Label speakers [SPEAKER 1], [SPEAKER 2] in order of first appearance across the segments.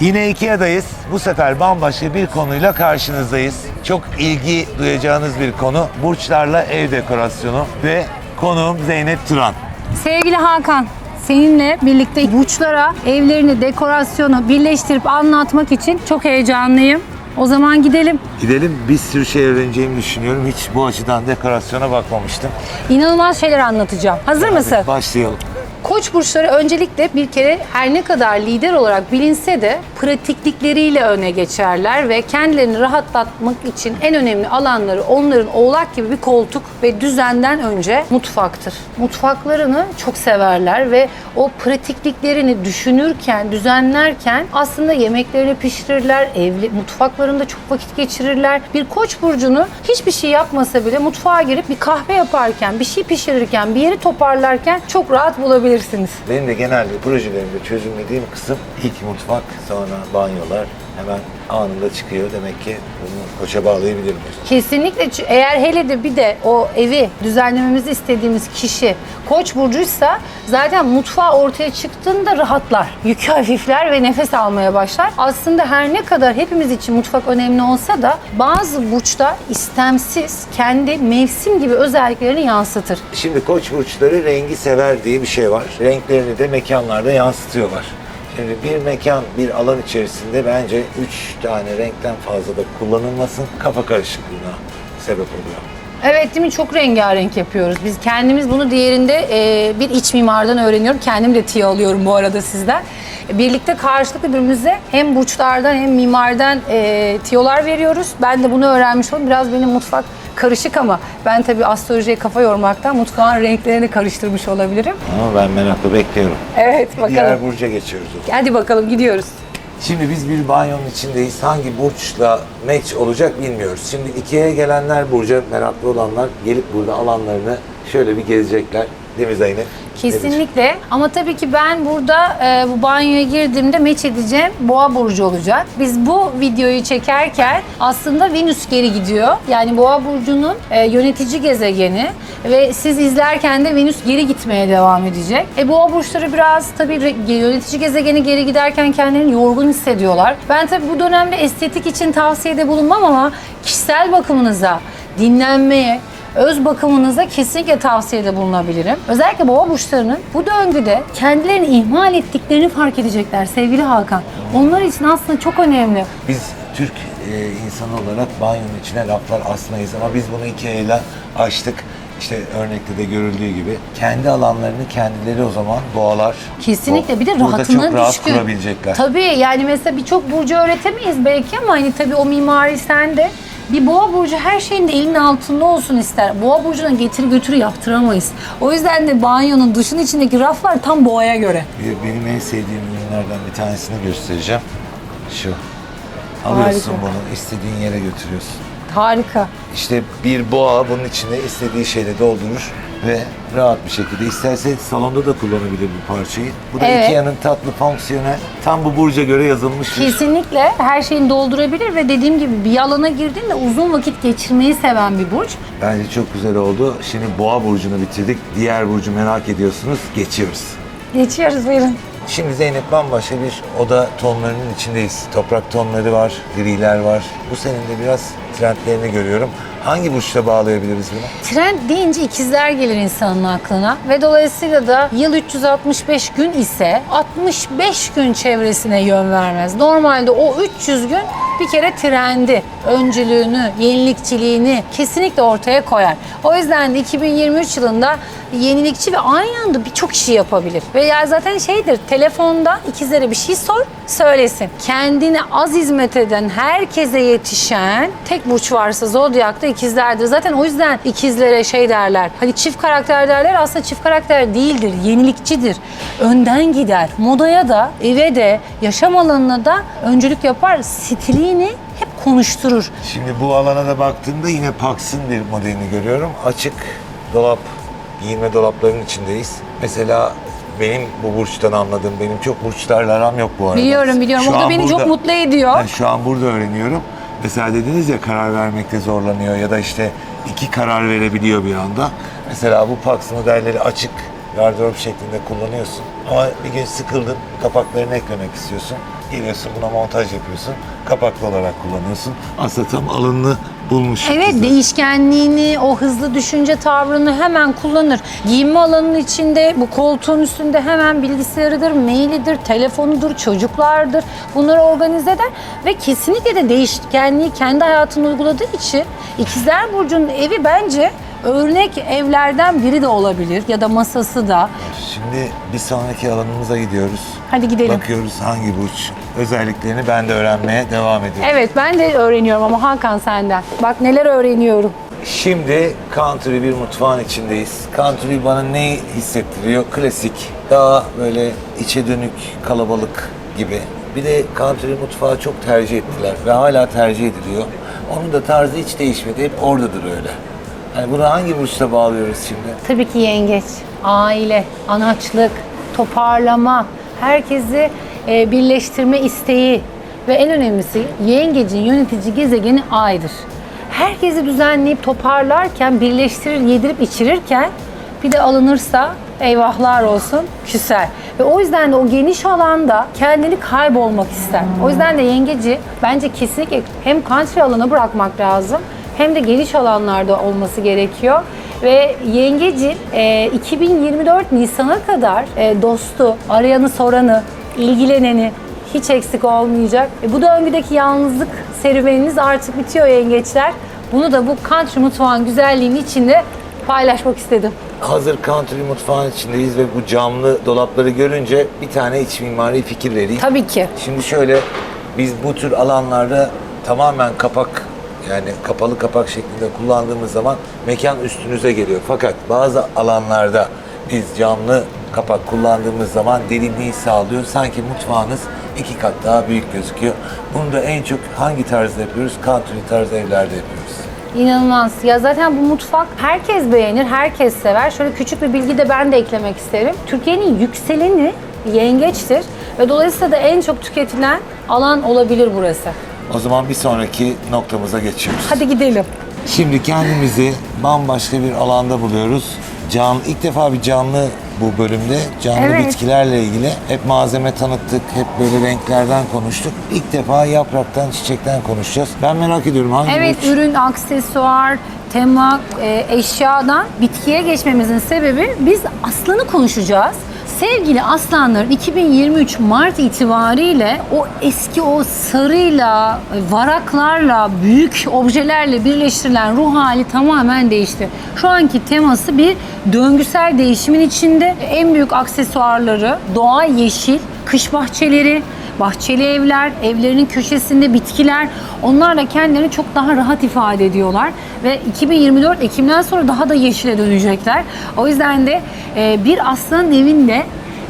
[SPEAKER 1] Yine Ikea'dayız. Bu sefer bambaşka bir konuyla karşınızdayız. Çok ilgi duyacağınız bir konu. Burçlarla ev dekorasyonu ve konuğum Zeynep Turan.
[SPEAKER 2] Sevgili Hakan, seninle birlikte burçlara evlerini, dekorasyonu birleştirip anlatmak için çok heyecanlıyım. O zaman gidelim.
[SPEAKER 1] Gidelim bir sürü şey öğreneceğimi düşünüyorum. Hiç bu açıdan dekorasyona bakmamıştım.
[SPEAKER 2] İnanılmaz şeyler anlatacağım. Hazır mısın?
[SPEAKER 1] Hadi başlayalım.
[SPEAKER 2] Koç burçları öncelikle bir kere her ne kadar lider olarak bilinse de pratiklikleriyle öne geçerler ve kendilerini rahatlatmak için en önemli alanları onların oğlak gibi bir koltuk ve düzenden önce mutfaktır. Mutfaklarını çok severler ve o pratikliklerini düşünürken, düzenlerken aslında yemeklerini pişirirler, evli mutfaklarında çok vakit geçirirler. Bir koç burcunu hiçbir şey yapmasa bile mutfağa girip bir kahve yaparken, bir şey pişirirken, bir yeri toparlarken çok rahat bulabilirsiniz.
[SPEAKER 1] Benim de genelde projelerimde çözümlediğim kısım ilk mutfak, sonra banyolar hemen anında çıkıyor. Demek ki bunu koça bağlayabilirim.
[SPEAKER 2] Kesinlikle Ç- eğer hele de bir de o evi düzenlememizi istediğimiz kişi koç burcuysa zaten mutfağı ortaya çıktığında rahatlar. Yükü hafifler ve nefes almaya başlar. Aslında her ne kadar hepimiz için mutfak önemli olsa da bazı burçlar istemsiz kendi mevsim gibi özelliklerini yansıtır.
[SPEAKER 1] Şimdi koç burçları rengi sever diye bir şey var. Renklerini de mekanlarda yansıtıyorlar. Şimdi bir mekan, bir alan içerisinde bence üç tane renkten fazla da kullanılmasın kafa karışıklığına sebep oluyor.
[SPEAKER 2] Evet değil mi? Çok rengarenk yapıyoruz. Biz kendimiz bunu diğerinde e, bir iç mimardan öğreniyorum. Kendim de tiyo alıyorum bu arada sizden. Birlikte karşılıklı birbirimize hem burçlardan hem mimardan e, tiyolar veriyoruz. Ben de bunu öğrenmiş oldum. Biraz benim mutfak karışık ama ben tabii astrolojiye kafa yormaktan mutfağın renklerini karıştırmış olabilirim.
[SPEAKER 1] Ama ben merakla bekliyorum.
[SPEAKER 2] Evet bakalım.
[SPEAKER 1] Diğer burca geçiyoruz.
[SPEAKER 2] Hadi bakalım gidiyoruz.
[SPEAKER 1] Şimdi biz bir banyonun içindeyiz. Hangi burçla match olacak bilmiyoruz. Şimdi Ikea'ya gelenler, burca meraklı olanlar gelip burada alanlarını şöyle bir gezecekler. Değil mi Zeynep? Nedir?
[SPEAKER 2] Kesinlikle. Ama tabii ki ben burada e, bu banyoya girdiğimde meç edeceğim boğa burcu olacak. Biz bu videoyu çekerken aslında Venüs geri gidiyor. Yani boğa burcunun e, yönetici gezegeni ve siz izlerken de Venüs geri gitmeye devam edecek. E boğa burçları biraz tabii yönetici gezegeni geri giderken kendilerini yorgun hissediyorlar. Ben tabii bu dönemde estetik için tavsiyede bulunmam ama kişisel bakımınıza, dinlenmeye, öz bakımınıza kesinlikle tavsiyede bulunabilirim. Özellikle boğa burçlarının bu döngüde kendilerini ihmal ettiklerini fark edecekler sevgili Hakan. Onlar için aslında çok önemli.
[SPEAKER 1] Biz Türk e, insanı olarak banyonun içine laflar asmayız ama biz bunu Ikea'yla açtık. İşte örnekte de görüldüğü gibi kendi alanlarını kendileri o zaman boğalar.
[SPEAKER 2] Kesinlikle bir de rahatına
[SPEAKER 1] çok rahat
[SPEAKER 2] düşkün.
[SPEAKER 1] kurabilecekler.
[SPEAKER 2] Tabii yani mesela birçok burcu öğretemeyiz belki ama hani tabii o mimari sende. Bir boğa burcu her şeyin de elinin altında olsun ister. Boğa burcuna getir götürü yaptıramayız. O yüzden de banyonun dışın içindeki raflar tam boğaya göre.
[SPEAKER 1] Benim en sevdiğim ürünlerden bir tanesini göstereceğim. Şu. Alıyorsun
[SPEAKER 2] Harika.
[SPEAKER 1] bunu, istediğin yere götürüyorsun.
[SPEAKER 2] Harika.
[SPEAKER 1] İşte bir boğa bunun içine istediği şeyle doldurur ve rahat bir şekilde isterse salonda da kullanabilir bu parçayı. Bu da
[SPEAKER 2] Evet.
[SPEAKER 1] Ikea'nın tatlı fonksiyonel, tam bu burca göre yazılmış bir
[SPEAKER 2] Kesinlikle her şeyini doldurabilir ve dediğim gibi bir alana girdiğinde uzun vakit geçirmeyi seven bir burç.
[SPEAKER 1] Bence çok güzel oldu. Şimdi boğa burcunu bitirdik. Diğer burcu merak ediyorsunuz. Geçiyoruz.
[SPEAKER 2] Geçiyoruz buyurun.
[SPEAKER 1] Şimdi Zeynep bambaşka bir oda tonlarının içindeyiz. Toprak tonları var, griler var. Bu senin de biraz trendlerini görüyorum. Hangi burçla bağlayabiliriz bunu?
[SPEAKER 2] Trend deyince ikizler gelir insanın aklına ve dolayısıyla da yıl 365 gün ise 65 gün çevresine yön vermez. Normalde o 300 gün bir kere trendi, öncülüğünü, yenilikçiliğini kesinlikle ortaya koyar. O yüzden de 2023 yılında yenilikçi ve aynı anda birçok işi yapabilir. Ve ya zaten şeydir, telefonda ikizlere bir şey sor, söylesin. Kendine az hizmet eden, herkese yetişen tek burç varsa zodyakta ikizlerdir. Zaten o yüzden ikizlere şey derler. Hani çift karakter derler aslında çift karakter değildir. Yenilikçidir. Önden gider. Modaya da, eve de, yaşam alanına da öncülük yapar. Stilini hep konuşturur.
[SPEAKER 1] Şimdi bu alana da baktığımda yine Pax'ın bir modelini görüyorum. Açık dolap, giyinme dolaplarının içindeyiz. Mesela benim bu burçtan anladığım, benim çok burçlarla aram yok bu arada.
[SPEAKER 2] Biliyorum biliyorum.
[SPEAKER 1] Şu
[SPEAKER 2] o da beni
[SPEAKER 1] burada-
[SPEAKER 2] çok mutlu ediyor.
[SPEAKER 1] Ben şu an burada öğreniyorum. Mesela dediniz ya karar vermekte zorlanıyor ya da işte iki karar verebiliyor bir anda. Mesela bu Pax modelleri açık gardırop şeklinde kullanıyorsun. Ama bir gün sıkıldın, kapaklarını eklemek istiyorsun. Geliyorsun buna montaj yapıyorsun. Kapaklı olarak kullanıyorsun. Aslında tam alanını bulmuş.
[SPEAKER 2] Evet
[SPEAKER 1] kızlar.
[SPEAKER 2] değişkenliğini, o hızlı düşünce tavrını hemen kullanır. Giyinme alanının içinde, bu koltuğun üstünde hemen bilgisayarıdır, mailidir, telefonudur, çocuklardır. Bunları organize eder ve kesinlikle de değişkenliği kendi hayatına uyguladığı için İkizler Burcu'nun evi bence örnek evlerden biri de olabilir ya da masası da.
[SPEAKER 1] Şimdi bir sonraki alanımıza gidiyoruz.
[SPEAKER 2] Hadi gidelim.
[SPEAKER 1] Bakıyoruz hangi burç özelliklerini ben de öğrenmeye devam ediyorum.
[SPEAKER 2] Evet ben de öğreniyorum ama Hakan senden. Bak neler öğreniyorum.
[SPEAKER 1] Şimdi country bir mutfağın içindeyiz. Country bana ne hissettiriyor? Klasik, daha böyle içe dönük, kalabalık gibi. Bir de country mutfağı çok tercih ettiler ve hala tercih ediliyor. Onun da tarzı hiç değişmedi. Hep oradadır öyle. Hani bunu hangi burçta bağlıyoruz şimdi?
[SPEAKER 2] Tabii ki yengeç, aile, anaçlık, toparlama, herkesi e, birleştirme isteği ve en önemlisi yengecin yönetici gezegeni aydır. Herkesi düzenleyip toparlarken, birleştirir, yedirip içirirken bir de alınırsa eyvahlar olsun küser. Ve o yüzden de o geniş alanda kendini kaybolmak ister. O yüzden de yengeci bence kesinlikle hem country alana bırakmak lazım hem de geniş alanlarda olması gerekiyor. Ve yengecin e, 2024 Nisan'a kadar e, dostu, arayanı soranı, ilgileneni hiç eksik olmayacak. E, bu döngüdeki yalnızlık serüveniniz artık bitiyor yengeçler. Bunu da bu country mutfağın güzelliğini içinde paylaşmak istedim.
[SPEAKER 1] Hazır country mutfağın içindeyiz ve bu camlı dolapları görünce bir tane iç mimari fikir vereyim.
[SPEAKER 2] Tabii ki.
[SPEAKER 1] Şimdi şöyle biz bu tür alanlarda tamamen kapak yani kapalı kapak şeklinde kullandığımız zaman mekan üstünüze geliyor. Fakat bazı alanlarda biz camlı kapak kullandığımız zaman derinliği sağlıyor. Sanki mutfağınız iki kat daha büyük gözüküyor. Bunu da en çok hangi tarzda yapıyoruz? Country tarzı evlerde yapıyoruz.
[SPEAKER 2] İnanılmaz. Ya zaten bu mutfak herkes beğenir, herkes sever. Şöyle küçük bir bilgi de ben de eklemek isterim. Türkiye'nin yükseleni yengeçtir ve dolayısıyla da en çok tüketilen alan olabilir burası.
[SPEAKER 1] O zaman bir sonraki noktamıza geçiyoruz.
[SPEAKER 2] Hadi gidelim.
[SPEAKER 1] Şimdi kendimizi bambaşka bir alanda buluyoruz. Can, ilk defa bir canlı bu bölümde. Canlı
[SPEAKER 2] Evet.
[SPEAKER 1] bitkilerle ilgili. Hep malzeme tanıttık, hep böyle renklerden konuştuk. İlk defa yapraktan, çiçekten konuşacağız. Ben merak ediyorum hangi
[SPEAKER 2] Evet,
[SPEAKER 1] burç?
[SPEAKER 2] ürün, aksesuar, tema, e, eşyadan bitkiye geçmemizin sebebi biz aslanı konuşacağız. Sevgili aslanların 2023 Mart itibariyle o eski o sarıyla, varaklarla, büyük objelerle birleştirilen ruh hali tamamen değişti. Şu anki teması bir döngüsel değişimin içinde. En büyük aksesuarları doğa yeşil, kış bahçeleri, bahçeli evler, evlerinin köşesinde bitkiler onlarla kendilerini çok daha rahat ifade ediyorlar ve 2024 Ekim'den sonra daha da yeşile dönecekler. O yüzden de e, bir aslanın evinde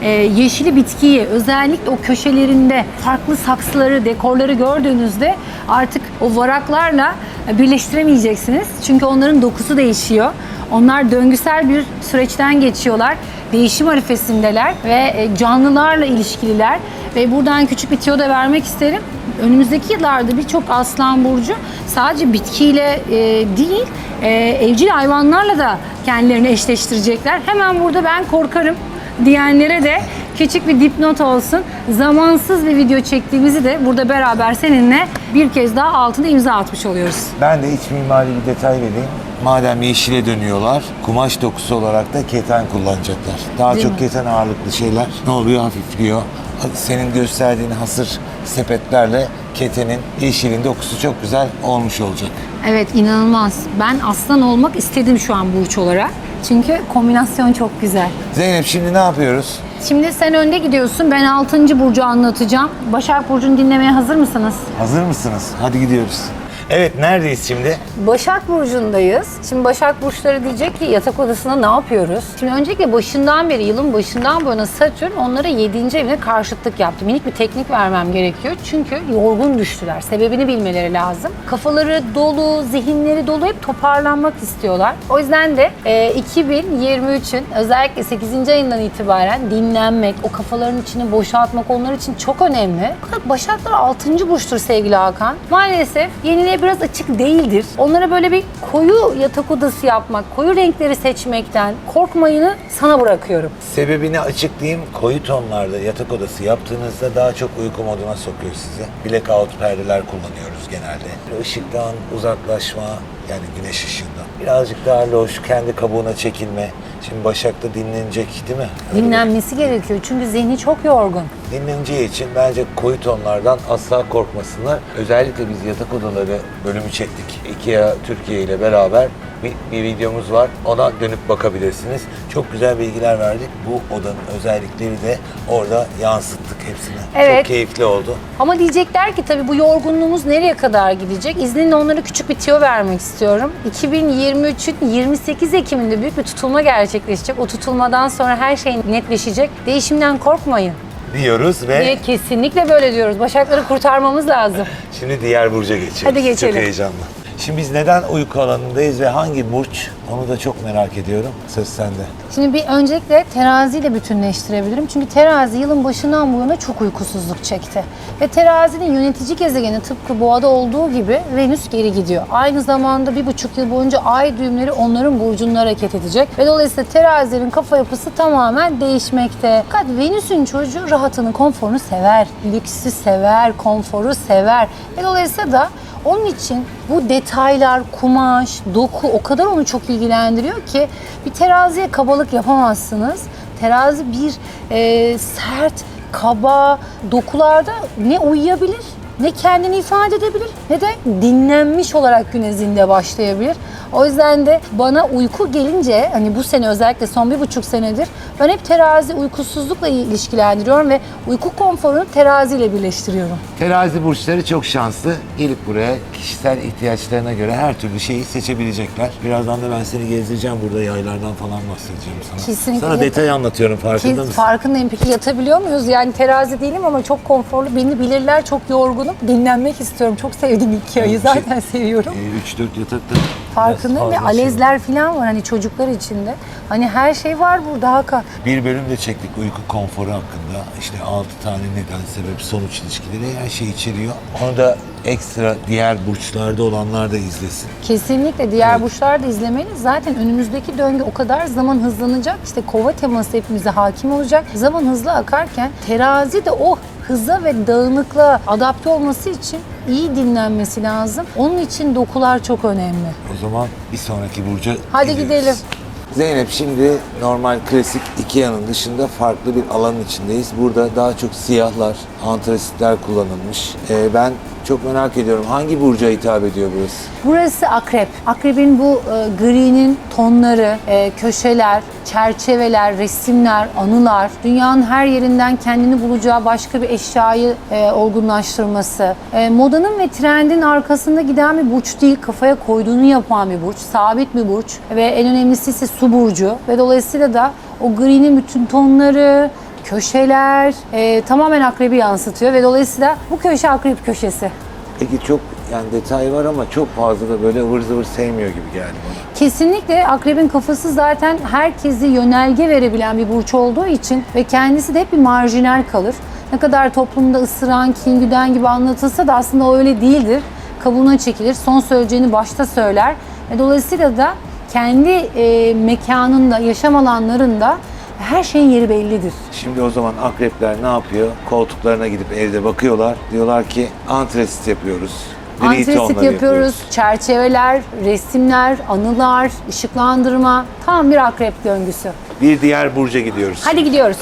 [SPEAKER 2] e, yeşili bitkiyi özellikle o köşelerinde farklı saksıları, dekorları gördüğünüzde artık o varaklarla birleştiremeyeceksiniz. Çünkü onların dokusu değişiyor. Onlar döngüsel bir süreçten geçiyorlar. Değişim arifesindeler ve e, canlılarla ilişkililer. Ve buradan küçük bir tüyo da vermek isterim. Önümüzdeki yıllarda birçok aslan burcu sadece bitkiyle e, değil, e, evcil hayvanlarla da kendilerini eşleştirecekler. Hemen burada ben korkarım diyenlere de küçük bir dipnot olsun. Zamansız bir video çektiğimizi de burada beraber seninle bir kez daha altına imza atmış oluyoruz.
[SPEAKER 1] Ben de iç mimari bir detay vereyim. Madem yeşile dönüyorlar, kumaş dokusu olarak da keten kullanacaklar. Daha
[SPEAKER 2] Değil
[SPEAKER 1] çok
[SPEAKER 2] mi?
[SPEAKER 1] keten ağırlıklı şeyler ne oluyor? Hafifliyor. Senin gösterdiğin hasır sepetlerle ketenin yeşilin dokusu çok güzel olmuş olacak.
[SPEAKER 2] Evet inanılmaz. Ben aslan olmak istedim şu an burç olarak. Çünkü kombinasyon çok güzel.
[SPEAKER 1] Zeynep şimdi ne yapıyoruz?
[SPEAKER 2] Şimdi sen önde gidiyorsun. Ben 6. burcu anlatacağım. Başak Burcu'nu dinlemeye hazır mısınız?
[SPEAKER 1] Hazır mısınız? Hadi gidiyoruz. Evet neredeyiz şimdi?
[SPEAKER 2] Başak Burcu'ndayız. Şimdi Başak Burçları diyecek ki yatak odasında ne yapıyoruz? Şimdi öncelikle başından beri, yılın başından bu yana Satürn onlara 7. evine karşıtlık yaptı. Minik bir teknik vermem gerekiyor. Çünkü yorgun düştüler. Sebebini bilmeleri lazım. Kafaları dolu, zihinleri dolu hep toparlanmak istiyorlar. O yüzden de e, 2023'ün özellikle 8. ayından itibaren dinlenmek, o kafaların içini boşaltmak onlar için çok önemli. Fakat Başaklar 6. burçtur sevgili Hakan. Maalesef yenilep biraz açık değildir. Onlara böyle bir koyu yatak odası yapmak, koyu renkleri seçmekten korkmayını sana bırakıyorum.
[SPEAKER 1] Sebebini açıklayayım. Koyu tonlarda yatak odası yaptığınızda daha çok uyku moduna sokuyor sizi. Blackout perdeler kullanıyoruz genelde. Işıktan uzaklaşma, yani güneş ışığından. Birazcık daha loş, kendi kabuğuna çekilme. Şimdi Başak'ta dinlenecek değil mi? Öyle
[SPEAKER 2] Dinlenmesi gerekiyor çünkü zihni çok yorgun.
[SPEAKER 1] Dinleneceği için bence koyu tonlardan asla korkmasınlar. Özellikle biz yatak odaları bölümü çektik. IKEA Türkiye ile beraber bir, bir videomuz var. Ona dönüp bakabilirsiniz. Çok güzel bilgiler verdik. Bu odanın özellikleri de orada yansıttık hepsini.
[SPEAKER 2] Evet.
[SPEAKER 1] Çok keyifli oldu.
[SPEAKER 2] Ama diyecekler ki tabii bu yorgunluğumuz nereye kadar gidecek? İzninle onlara küçük bir tüyo vermek istiyorum. 2023'ün 28 Ekim'inde büyük bir tutulma gerçekleşecek. O tutulmadan sonra her şey netleşecek. Değişimden korkmayın.
[SPEAKER 1] Diyoruz ve
[SPEAKER 2] Diye kesinlikle böyle diyoruz. Başakları kurtarmamız lazım.
[SPEAKER 1] şimdi diğer burca geçiyoruz.
[SPEAKER 2] Hadi geçelim.
[SPEAKER 1] Çok heyecanlı. Şimdi biz neden uyku alanındayız ve hangi burç? Onu da çok merak ediyorum. Söz sende.
[SPEAKER 2] Şimdi bir öncelikle teraziyle bütünleştirebilirim. Çünkü terazi yılın başından bu yana çok uykusuzluk çekti. Ve terazinin yönetici gezegeni tıpkı boğada olduğu gibi Venüs geri gidiyor. Aynı zamanda bir buçuk yıl boyunca ay düğümleri onların burcunda hareket edecek. Ve dolayısıyla terazilerin kafa yapısı tamamen değişmekte. Fakat Venüs'ün çocuğu rahatını, konforunu sever. Lüksü sever, konforu sever. Ve dolayısıyla da onun için bu detaylar, kumaş, doku o kadar onu çok ilgilendiriyor ki bir teraziye kabalık yapamazsınız. Terazi bir e, sert, kaba dokularda ne uyuyabilir, ne kendini ifade edebilir ne de dinlenmiş olarak güne zinde başlayabilir. O yüzden de bana uyku gelince hani bu sene özellikle son bir buçuk senedir ben hep terazi uykusuzlukla ilişkilendiriyorum ve uyku konforunu teraziyle birleştiriyorum.
[SPEAKER 1] Terazi burçları çok şanslı. Gelip buraya kişisel ihtiyaçlarına göre her türlü şeyi seçebilecekler. Birazdan da ben seni gezdireceğim burada yaylardan falan bahsedeceğim sana.
[SPEAKER 2] Kesinlikle.
[SPEAKER 1] Sana detay anlatıyorum farkında
[SPEAKER 2] Ki
[SPEAKER 1] mısın?
[SPEAKER 2] farkındayım. Peki yatabiliyor muyuz? Yani terazi değilim ama çok konforlu. Beni bilirler, çok yorgunum. Dinlenmek istiyorum. Çok sevdim iki ayı.
[SPEAKER 1] Evet,
[SPEAKER 2] Zaten seviyorum.
[SPEAKER 1] 3-4 yatakta
[SPEAKER 2] Farkındayım ve
[SPEAKER 1] fazla şey.
[SPEAKER 2] alezler falan var hani çocuklar içinde. Hani her şey var burada Hakan.
[SPEAKER 1] Bir bölüm de çektik uyku konforu hakkında. İşte 6 tane neden, sebep, sonuç ilişkileri her şey içeriyor. Onu da ekstra diğer burçlarda olanlar da izlesin.
[SPEAKER 2] Kesinlikle diğer burçlar da izlemeli. Zaten önümüzdeki döngü o kadar zaman hızlanacak. İşte kova teması hepimize hakim olacak. Zaman hızlı akarken terazi de o hıza ve dağınıklığa adapte olması için iyi dinlenmesi lazım. Onun için dokular çok önemli.
[SPEAKER 1] O zaman bir sonraki burca
[SPEAKER 2] Hadi
[SPEAKER 1] gidiyoruz.
[SPEAKER 2] gidelim.
[SPEAKER 1] Zeynep şimdi normal klasik Ikea'nın dışında farklı bir alanın içindeyiz. Burada daha çok siyahlar, antrasitler kullanılmış. Ee, ben çok merak ediyorum hangi burca hitap ediyor burası?
[SPEAKER 2] Burası akrep. Akrebin bu e, gri'nin tonları, e, köşeler, çerçeveler, resimler, anılar, dünyanın her yerinden kendini bulacağı başka bir eşyayı e, olgunlaştırması, e, modanın ve trendin arkasında giden bir burç değil, kafaya koyduğunu yapan bir burç, sabit bir burç ve en önemlisi ise su burcu ve dolayısıyla da o gri'nin bütün tonları, köşeler e, tamamen akrebi yansıtıyor ve dolayısıyla bu köşe akrep köşesi.
[SPEAKER 1] Peki çok yani detay var ama çok fazla da böyle ıvır zıvır sevmiyor gibi geldi bana.
[SPEAKER 2] Kesinlikle akrebin kafası zaten herkesi yönerge verebilen bir burç olduğu için ve kendisi de hep bir marjinal kalır. Ne kadar toplumda ısıran, kin güden gibi anlatılsa da aslında o öyle değildir. Kabuğuna çekilir, son söyleyeceğini başta söyler. Ve dolayısıyla da kendi e, mekanında, yaşam alanlarında her şeyin yeri bellidir.
[SPEAKER 1] Şimdi o zaman akrepler ne yapıyor? Koltuklarına gidip evde bakıyorlar. Diyorlar ki antresit yapıyoruz. Gri
[SPEAKER 2] Antresit
[SPEAKER 1] tonları
[SPEAKER 2] yapıyoruz, çerçeveler, resimler, anılar, ışıklandırma. Tam bir akrep döngüsü.
[SPEAKER 1] Bir diğer burca gidiyoruz.
[SPEAKER 2] Hadi gidiyoruz.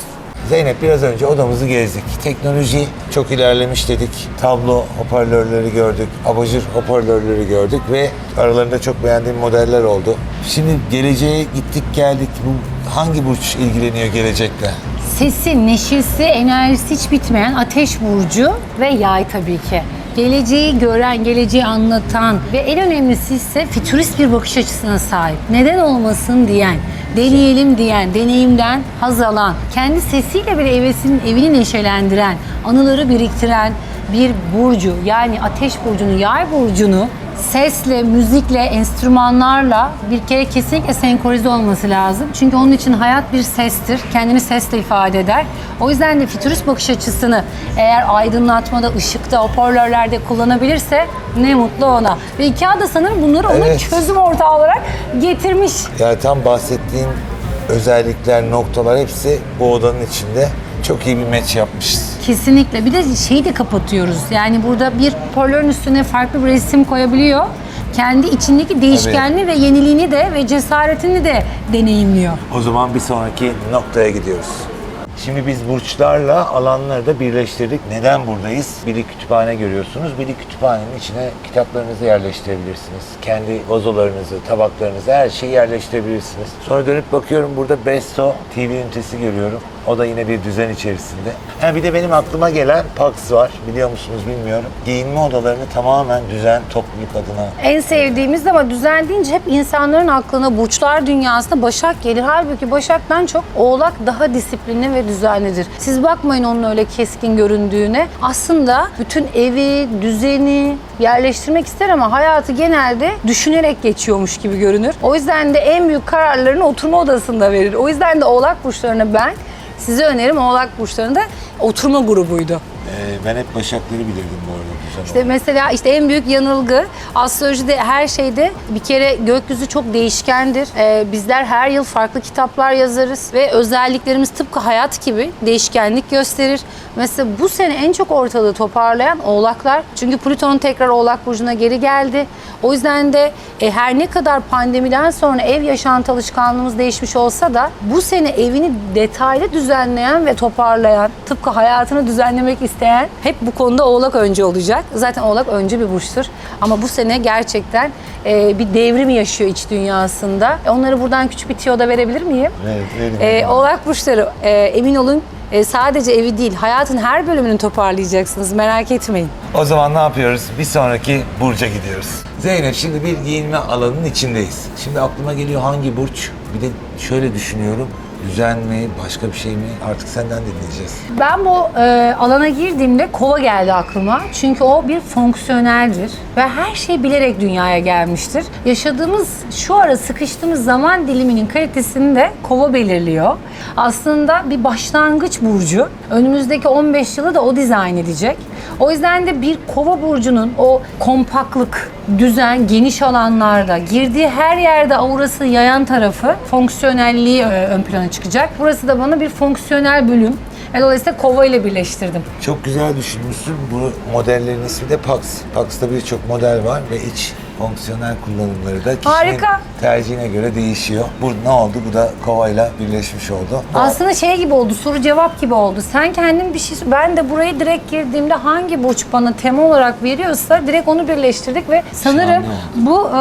[SPEAKER 1] Zeynep biraz önce odamızı gezdik. Teknoloji çok ilerlemiş dedik. Tablo hoparlörleri gördük, abajur hoparlörleri gördük ve aralarında çok beğendiğim modeller oldu. Şimdi geleceğe gittik geldik. Bu hangi burç ilgileniyor gelecekle?
[SPEAKER 2] Sesi, neşesi, enerjisi hiç bitmeyen ateş burcu ve yay tabii ki. Geleceği gören, geleceği anlatan ve en önemlisi ise fütürist bir bakış açısına sahip. Neden olmasın diyen, deneyelim diyen, deneyimden haz alan, kendi sesiyle bile evesinin evini neşelendiren, anıları biriktiren bir burcu yani ateş burcunu, yay burcunu sesle, müzikle, enstrümanlarla bir kere kesinlikle senkronize olması lazım. Çünkü onun için hayat bir sestir. Kendini sesle ifade eder. O yüzden de fütürist bakış açısını eğer aydınlatmada, ışıkta, hoparlörlerde kullanabilirse ne mutlu ona. Ve IKEA da sanırım bunları onun
[SPEAKER 1] Evet.
[SPEAKER 2] çözüm ortağı olarak getirmiş.
[SPEAKER 1] Yani tam bahsettiğin özellikler, noktalar hepsi bu odanın içinde. Çok iyi bir meç yapmışız.
[SPEAKER 2] Kesinlikle. Bir de şeyi de kapatıyoruz. Yani burada bir hoparlörün üstüne farklı bir resim koyabiliyor. Kendi içindeki değişkenliği ve yeniliğini de ve cesaretini de deneyimliyor.
[SPEAKER 1] O zaman bir sonraki noktaya gidiyoruz. Şimdi biz burçlarla alanları da birleştirdik. Neden buradayız? Biri kütüphane görüyorsunuz. Biri kütüphanenin içine kitaplarınızı yerleştirebilirsiniz. Kendi vazolarınızı, tabaklarınızı, her şeyi yerleştirebilirsiniz. Sonra dönüp bakıyorum burada Besto TV ünitesi görüyorum. O da yine bir düzen içerisinde. Ha bir de benim aklıma gelen Pax var. Biliyor musunuz bilmiyorum. Giyinme odalarını tamamen düzen, topluluk adına
[SPEAKER 2] En sevdiğimiz ama düzen deyince hep insanların aklına burçlar dünyasında Başak gelir. Halbuki Başak'tan çok Oğlak daha disiplinli ve düzenlidir. Siz bakmayın onun öyle keskin göründüğüne. Aslında bütün evi, düzeni yerleştirmek ister ama hayatı genelde düşünerek geçiyormuş gibi görünür. O yüzden de en büyük kararlarını oturma odasında verir. O yüzden de Oğlak burçlarına ben size önerim Oğlak burçlarında oturma grubuydu.
[SPEAKER 1] Ee, ben hep Başakları bilirdim bu arada. Düzen
[SPEAKER 2] İşte mesela işte en büyük yanılgı astrolojide her şeyde bir kere gökyüzü çok değişkendir. Ee, bizler her yıl farklı kitaplar yazarız ve özelliklerimiz tıpkı hayat gibi değişkenlik gösterir. Mesela bu sene en çok ortalığı toparlayan oğlaklar. Çünkü Plüton tekrar oğlak burcuna geri geldi. O yüzden de e, her ne kadar pandemiden sonra ev yaşantı alışkanlığımız değişmiş olsa da bu sene evini detaylı düzenleyen ve toparlayan, tıpkı hayatını düzenlemek isteyen hep bu konuda oğlak önce olacak. Zaten oğlak önce bir burçtur. Ama bu sene gerçekten e, bir devrim yaşıyor iç dünyasında. E, Onları buradan küçük bir tiyo da verebilir miyim?
[SPEAKER 1] Evet, verin.
[SPEAKER 2] E, oğlak burçları e, emin olun e, sadece evi değil hayatın her bölümünü toparlayacaksınız merak etmeyin.
[SPEAKER 1] O zaman ne yapıyoruz? Bir sonraki burca gidiyoruz. Zeynep şimdi bir giyinme alanının içindeyiz. Şimdi aklıma geliyor hangi burç? Bir de şöyle düşünüyorum. Düzen mi, başka bir şey mi? Artık senden dinleyeceğiz.
[SPEAKER 2] Ben bu e, alana girdiğimde kova geldi aklıma. Çünkü o bir fonksiyoneldir ve her şey bilerek dünyaya gelmiştir. Yaşadığımız şu ara sıkıştığımız zaman diliminin kalitesini de kova belirliyor. Aslında bir başlangıç burcu. Önümüzdeki 15 yılı da o dizayn edecek. O yüzden de bir kova burcunun o kompaktlık, düzen, geniş alanlarda, girdiği her yerde aurası yayan tarafı fonksiyonelliği e, ön plana çıkacak. Burası da bana bir fonksiyonel bölüm. Ve dolayısıyla kova ile birleştirdim.
[SPEAKER 1] Çok güzel düşünmüşsün. Bu modellerin ismi de Pax. Pax'ta birçok model var ve iç fonksiyonel kullanımları da kişinin
[SPEAKER 2] Harika.
[SPEAKER 1] tercihine göre değişiyor. Bu ne oldu? Bu da kovayla birleşmiş oldu. Bu-
[SPEAKER 2] Aslında şey gibi oldu, soru cevap gibi oldu. Sen kendin bir şey, ben de buraya direkt girdiğimde hangi burç bana tema olarak veriyorsa direkt onu birleştirdik ve sanırım bu e,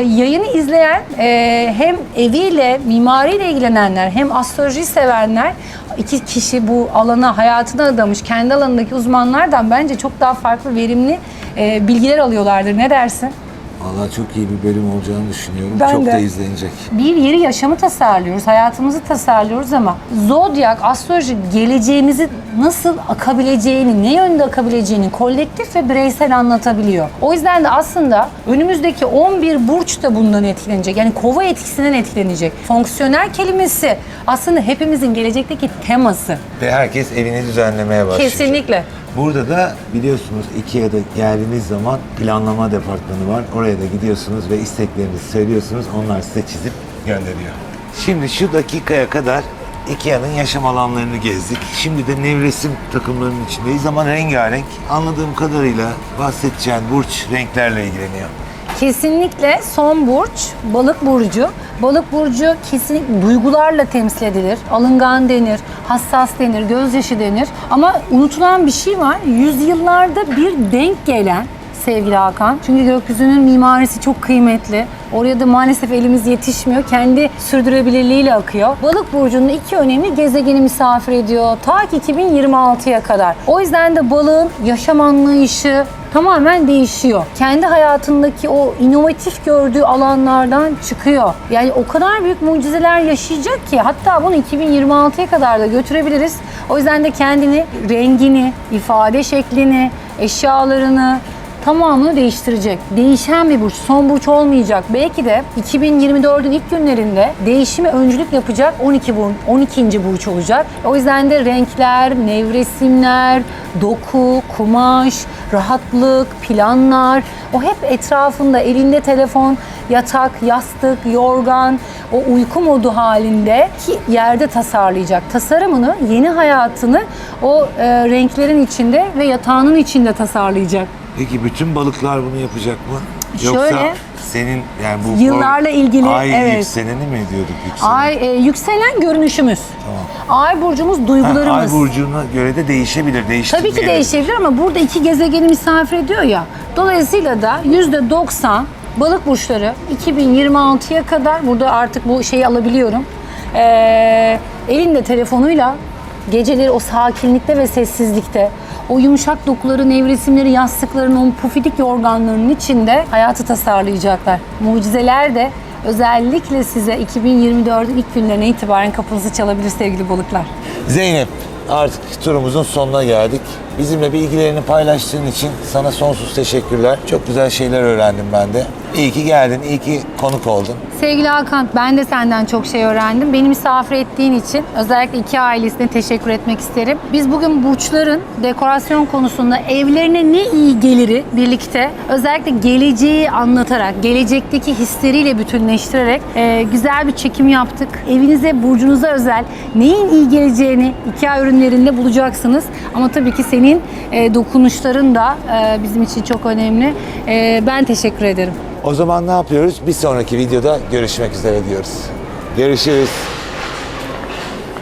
[SPEAKER 2] yayını izleyen e, hem eviyle, mimariyle ilgilenenler hem astroloji sevenler iki kişi bu alana hayatını adamış kendi alanındaki uzmanlardan bence çok daha farklı verimli e, bilgiler alıyorlardır. Ne dersin?
[SPEAKER 1] Vallahi çok iyi bir bölüm olacağını düşünüyorum.
[SPEAKER 2] Ben
[SPEAKER 1] çok
[SPEAKER 2] de.
[SPEAKER 1] da izlenecek.
[SPEAKER 2] bir yeri yaşamı tasarlıyoruz, hayatımızı tasarlıyoruz ama zodyak, astroloji geleceğimizi nasıl akabileceğini, ne yönde akabileceğini kolektif ve bireysel anlatabiliyor. O yüzden de aslında önümüzdeki 11 burç da bundan etkilenecek. Yani kova etkisinden etkilenecek. Fonksiyonel kelimesi aslında hepimizin gelecekteki teması.
[SPEAKER 1] Ve herkes evini düzenlemeye başlayacak.
[SPEAKER 2] Kesinlikle.
[SPEAKER 1] Burada da biliyorsunuz Ikea'da geldiğiniz zaman planlama departmanı var. Oraya da gidiyorsunuz ve isteklerinizi söylüyorsunuz. Onlar size çizip gönderiyor. Şimdi şu dakikaya kadar Ikea'nın yaşam alanlarını gezdik. Şimdi de nevresim takımlarının içindeyiz ama rengarenk. Anladığım kadarıyla bahsedeceğin burç renklerle ilgileniyor.
[SPEAKER 2] Kesinlikle son burç balık burcu. Balık burcu kesinlikle duygularla temsil edilir. Alıngan denir, hassas denir, gözyaşı denir. Ama unutulan bir şey var. Yüzyıllarda bir denk gelen sevgili Hakan. Çünkü gökyüzünün mimarisi çok kıymetli. Oraya da maalesef elimiz yetişmiyor. Kendi sürdürülebilirliğiyle akıyor. Balık burcunun iki önemli gezegeni misafir ediyor. Ta ki 2026'ya kadar. O yüzden de balığın yaşam anlayışı, tamamen değişiyor. Kendi hayatındaki o inovatif gördüğü alanlardan çıkıyor. Yani o kadar büyük mucizeler yaşayacak ki hatta bunu 2026'ya kadar da götürebiliriz. O yüzden de kendini, rengini, ifade şeklini, eşyalarını tamamını değiştirecek. Değişen bir burç, son burç olmayacak. Belki de 2024'ün ilk günlerinde değişime öncülük yapacak 12 burç, 12. burç olacak. O yüzden de renkler, nevresimler, doku, kumaş, rahatlık, planlar, o hep etrafında elinde telefon, yatak, yastık, yorgan, o uyku modu halinde ki yerde tasarlayacak. Tasarımını, yeni hayatını o e, renklerin içinde ve yatağının içinde tasarlayacak.
[SPEAKER 1] Peki bütün balıklar bunu yapacak mı?
[SPEAKER 2] Şöyle,
[SPEAKER 1] Yoksa senin yani bu
[SPEAKER 2] yıllarla ilgili,
[SPEAKER 1] ay
[SPEAKER 2] evet.
[SPEAKER 1] yükseleni mi diyorduk yükseleni?
[SPEAKER 2] Ay e, yükselen görünüşümüz. Ay burcumuz
[SPEAKER 1] Ha,
[SPEAKER 2] duygularımız.
[SPEAKER 1] ay burcuna göre de değişebilir,
[SPEAKER 2] Tabii
[SPEAKER 1] değiştirmeyebilir.
[SPEAKER 2] ki değişebilir ama burada iki gezegeni misafir ediyor ya. Dolayısıyla da %90 balık burçları 2026'ya kadar burada artık bu şeyi alabiliyorum. Ee, elinde telefonuyla geceleri o sakinlikte ve sessizlikte o yumuşak dokuları, nevresimleri, yastıkların, o pufidik yorganlarının içinde hayatı tasarlayacaklar. Mucizeler de özellikle size 2024'ün ilk günlerine itibaren kapınızı çalabilir sevgili balıklar.
[SPEAKER 1] Zeynep artık turumuzun sonuna geldik. Bizimle bilgilerini paylaştığın için sana sonsuz teşekkürler. Çok güzel şeyler öğrendim ben de. İyi ki geldin, iyi ki konuk oldun.
[SPEAKER 2] Sevgili Hakan, ben de senden çok şey öğrendim. Beni misafir ettiğin için özellikle iki ailesine teşekkür etmek isterim. Biz bugün burçların dekorasyon konusunda evlerine ne iyi geliri birlikte özellikle geleceği anlatarak, gelecekteki hisleriyle bütünleştirerek e, güzel bir çekim yaptık. Evinize, burcunuza özel neyin iyi geleceğini IKEA ürünlerinde bulacaksınız. Ama tabii ki senin e, dokunuşların da e, bizim için çok önemli. E, ben teşekkür ederim.
[SPEAKER 1] O zaman ne yapıyoruz? Bir sonraki videoda görüşmek üzere diyoruz. Görüşürüz.